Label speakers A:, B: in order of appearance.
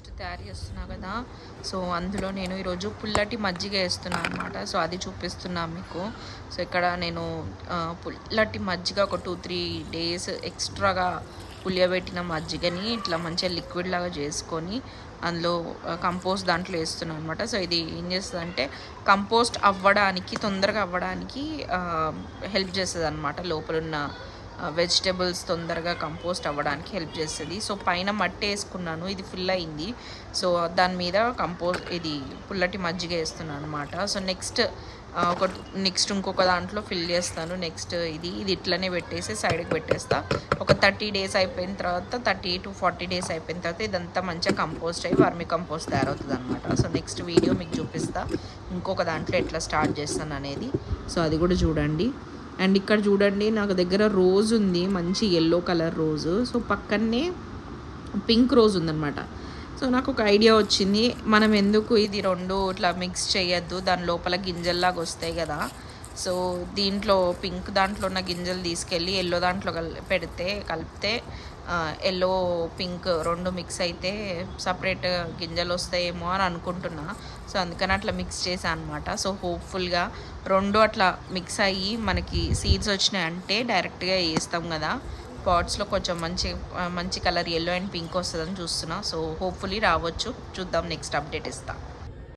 A: Paste తయారు చేస్తున్నా కదా. సో అందులో నేను ఈరోజు పుల్లటి మజ్జిగ వేస్తున్నాను అనమాట సో అది చూపిస్తున్నాను మీకు. సో ఇక్కడ నేను పుల్లటి మజ్జిగ ఒక టూ త్రీ డేస్ ఎక్స్ట్రాగా పులియబెట్టిన మజ్జిగని ఇట్లా మంచిగా లిక్విడ్ లాగా చేసుకొని అందులో కంపోస్ట్ దాంట్లో వేస్తున్నాను అనమాట సో ఇది ఏం చేస్తుంది అంటే కంపోస్ట్ అవ్వడానికి తొందరగా అవ్వడానికి హెల్ప్ చేస్తుంది అనమాట లోపల ఉన్న వెజిటేబుల్స్ తొందరగా కంపోస్ట్ అవ్వడానికి హెల్ప్ చేస్తుంది. సో పైన మట్టి వేసుకున్నాను ఇది ఫిల్ అయింది. సో దాని మీద కంపోస్ట్ ఇది పుల్లటి మజ్జిగ వేస్తున్నాను అనమాట సో నెక్స్ట్ ఒక నెక్స్ట్ ఇంకొక దాంట్లో ఫిల్ చేస్తాను. నెక్స్ట్ ఇది ఇది ఇట్లనే పెట్టేసి సైడ్కి పెట్టేస్తా. ఒక థర్టీ డేస్ అయిపోయిన తర్వాత థర్టీ టు ఫార్టీ డేస్ అయిపోయిన తర్వాత ఇదంతా మంచిగా కంపోస్ట్ అయ్యి వర్మి కంపోస్ట్ తయారవుతుంది అనమాట సో నెక్స్ట్ వీడియో మీకు చూపిస్తా. ఇంకొక దాంట్లో ఎట్లా స్టార్ట్ చేస్తాను అనేది. సో అది కూడా చూడండి. అండ్ ఇక్కడ చూడండి నాకు దగ్గర రోజ్ ఉంది మంచి ఎల్లో కలర్ రోజు. సో పక్కనే పింక్ రోజ్ ఉందన్నమాట. సో నాకు ఒక ఐడియా వచ్చింది మనం ఎందుకు ఇది రెండు ఇట్లా మిక్స్ చేయొద్దు దాని లోపల గింజల్లాగా వస్తాయి కదా. సో దీంట్లో పింక్ దాంట్లో ఉన్న గింజలు తీసుకెళ్ళి ఎల్లో దాంట్లో కల్ పెడితే కలిపితే ఎల్లో పింక్ రెండు మిక్స్ అయితే సపరేట్ గింజలు వస్తాయేమో అని అనుకుంటున్నా. సో అందుకని అట్లా మిక్స్ చేశాను అనమాట సో హోప్ఫుల్గా రెండు అట్లా మిక్స్ అయ్యి మనకి సీడ్స్ వచ్చినాయి అంటే డైరెక్ట్గా వేస్తాం కదా. పాట్స్లో కొంచెం మంచి మంచి కలర్ ఎల్లో అండ్ పింక్ వస్తుందని చూస్తున్నా. సో హోప్ఫుల్లీ రావచ్చు. చూద్దాం నెక్స్ట్ అప్డేట్ ఇస్తాను